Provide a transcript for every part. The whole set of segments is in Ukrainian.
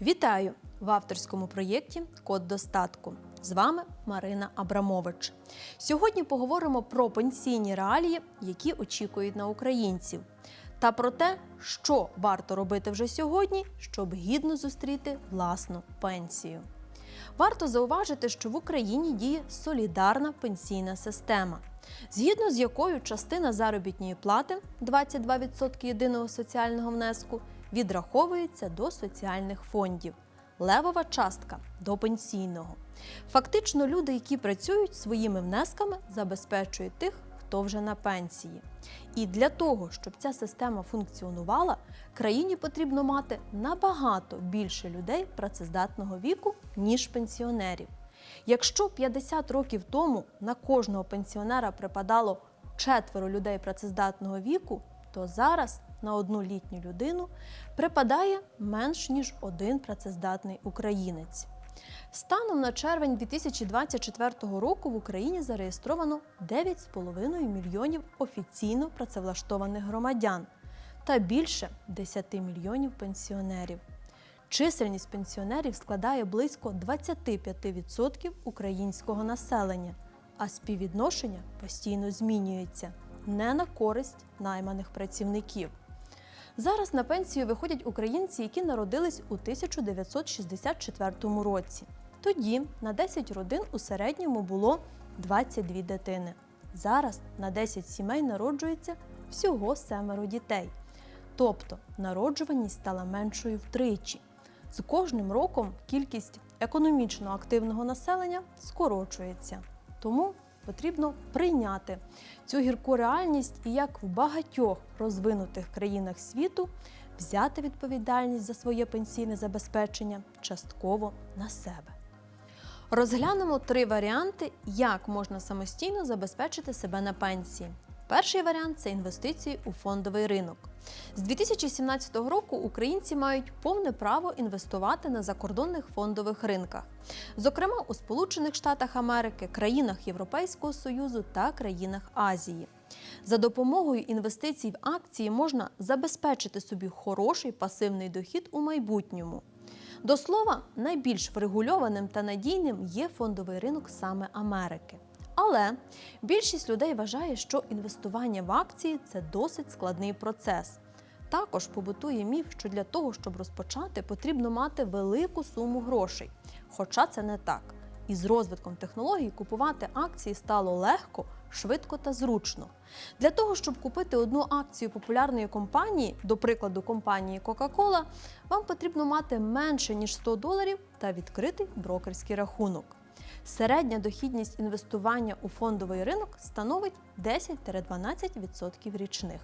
Вітаю в авторському проєкті Код достатку. З вами Марина Абрамович. Сьогодні поговоримо про пенсійні реалії, які очікують на українців, та про те, що варто робити вже сьогодні, щоб гідно зустріти власну пенсію. Варто зауважити, що в Україні діє солідарна пенсійна система, згідно з якою частина заробітної плати 22% єдиного соціального внеску відраховується до соціальних фондів, левова частка до пенсійного. Фактично, люди, які працюють своїми внесками, забезпечують тих, хто вже на пенсії. І для того, щоб ця система функціонувала, країні потрібно мати набагато більше людей працездатного віку, ніж пенсіонерів. Якщо 50 років тому на кожного пенсіонера припадало четверо людей працездатного віку, то зараз на одну літню людину припадає менш ніж один працездатний українець. Станом на червень 2024 року в Україні зареєстровано 9,5 мільйонів офіційно працевлаштованих громадян та більше 10 мільйонів пенсіонерів. Чисельність пенсіонерів складає близько 25% українського населення, а співвідношення постійно змінюється не на користь найманих працівників. Зараз на пенсію виходять українці, які народились у 1964 році. Тоді на 10 родин у середньому було 22 дитини. Зараз на 10 сімей народжується всього семеро дітей. Тобто народжуваність стала меншою втричі. З кожним роком кількість економічно активного населення скорочується. Тому потрібно прийняти цю гірку реальність і як в багатьох розвинутих країнах світу взяти відповідальність за своє пенсійне забезпечення частково на себе. Розглянемо три варіанти, як можна самостійно забезпечити себе на пенсії. Перший варіант це інвестиції у фондовий ринок. З 2017 року українці мають повне право інвестувати на закордонних фондових ринках, зокрема у Сполучених Штатах Америки, країнах Європейського Союзу та країнах Азії. За допомогою інвестицій в акції можна забезпечити собі хороший пасивний дохід у майбутньому. До слова, найбільш врегульованим та надійним є фондовий ринок саме Америки. Але більшість людей вважає, що інвестування в акції це досить складний процес. Також побутує міф, що для того, щоб розпочати, потрібно мати велику суму грошей. Хоча це не так. І з розвитком технологій купувати акції стало легко, швидко та зручно. Для того, щоб купити одну акцію популярної компанії, до прикладу компанії Coca-Cola, вам потрібно мати менше ніж 100 доларів та відкритий брокерський рахунок. Середня дохідність інвестування у фондовий ринок становить 10-12% річних.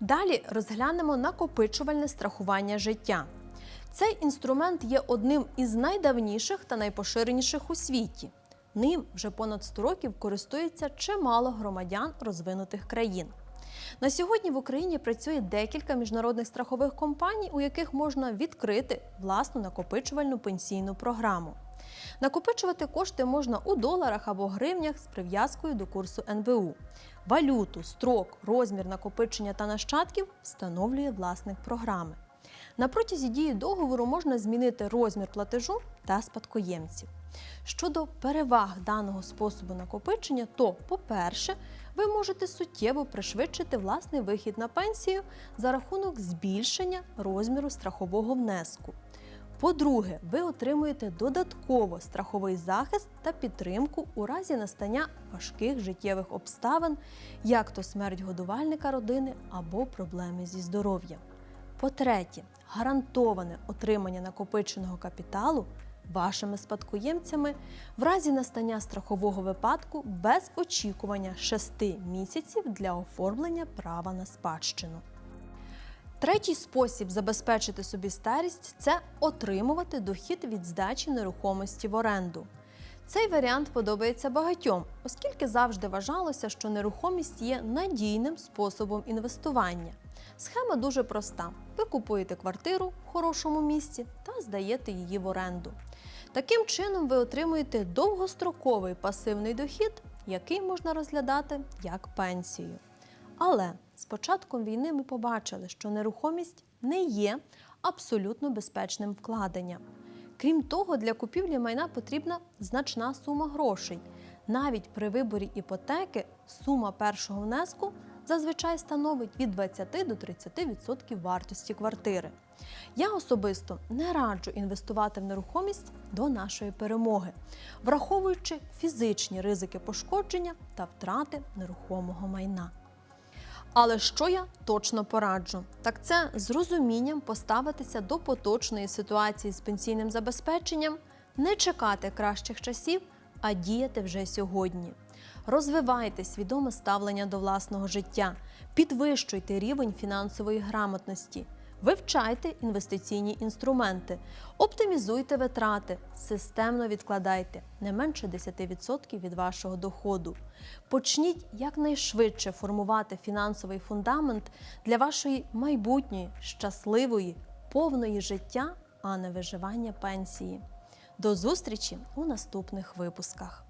Далі розглянемо накопичувальне страхування життя. Цей інструмент є одним із найдавніших та найпоширеніших у світі. Ним вже понад 100 років користується чимало громадян розвинутих країн. На сьогодні в Україні працює декілька міжнародних страхових компаній, у яких можна відкрити власну накопичувальну пенсійну програму. Накопичувати кошти можна у доларах або гривнях з прив'язкою до курсу НБУ. Валюту, строк, розмір накопичення та нащадків встановлює власник програми. На протязі дії договору можна змінити розмір платежу та спадкоємців. Щодо переваг даного способу накопичення, то, по-перше, ви можете суттєво пришвидшити власний вихід на пенсію за рахунок збільшення розміру страхового внеску. По-друге, ви отримуєте додатково страховий захист та підтримку у разі настання важких життєвих обставин, як то смерть годувальника родини або проблеми зі здоров'ям. По-третє, гарантоване отримання накопиченого капіталу вашими спадкоємцями в разі настання страхового випадку без очікування 6 місяців для оформлення права на спадщину. Третій спосіб забезпечити собі старість це отримувати дохід від здачі нерухомості в оренду. Цей варіант подобається багатьом, оскільки завжди вважалося, що нерухомість є надійним способом інвестування. Схема дуже проста: ви купуєте квартиру в хорошому місці та здаєте її в оренду. Таким чином, ви отримуєте довгостроковий пасивний дохід, який можна розглядати як пенсію. Але з початком війни ми побачили, що нерухомість не є абсолютно безпечним вкладенням. Крім того, для купівлі майна потрібна значна сума грошей. Навіть при виборі іпотеки сума першого внеску зазвичай становить від 20 до 30% вартості квартири. Я особисто не раджу інвестувати в нерухомість до нашої перемоги, враховуючи фізичні ризики пошкодження та втрати нерухомого майна. Але що я точно пораджу? Так це з розумінням поставитися до поточної ситуації з пенсійним забезпеченням, не чекати кращих часів, а діяти вже сьогодні. Розвивайте свідоме ставлення до власного життя, підвищуйте рівень фінансової грамотності, вивчайте інвестиційні інструменти, оптимізуйте витрати, системно відкладайте не менше 10% від вашого доходу. Почніть якнайшвидше формувати фінансовий фундамент для вашої майбутньої, щасливої, повної життя, а не виживання пенсії. До зустрічі у наступних випусках.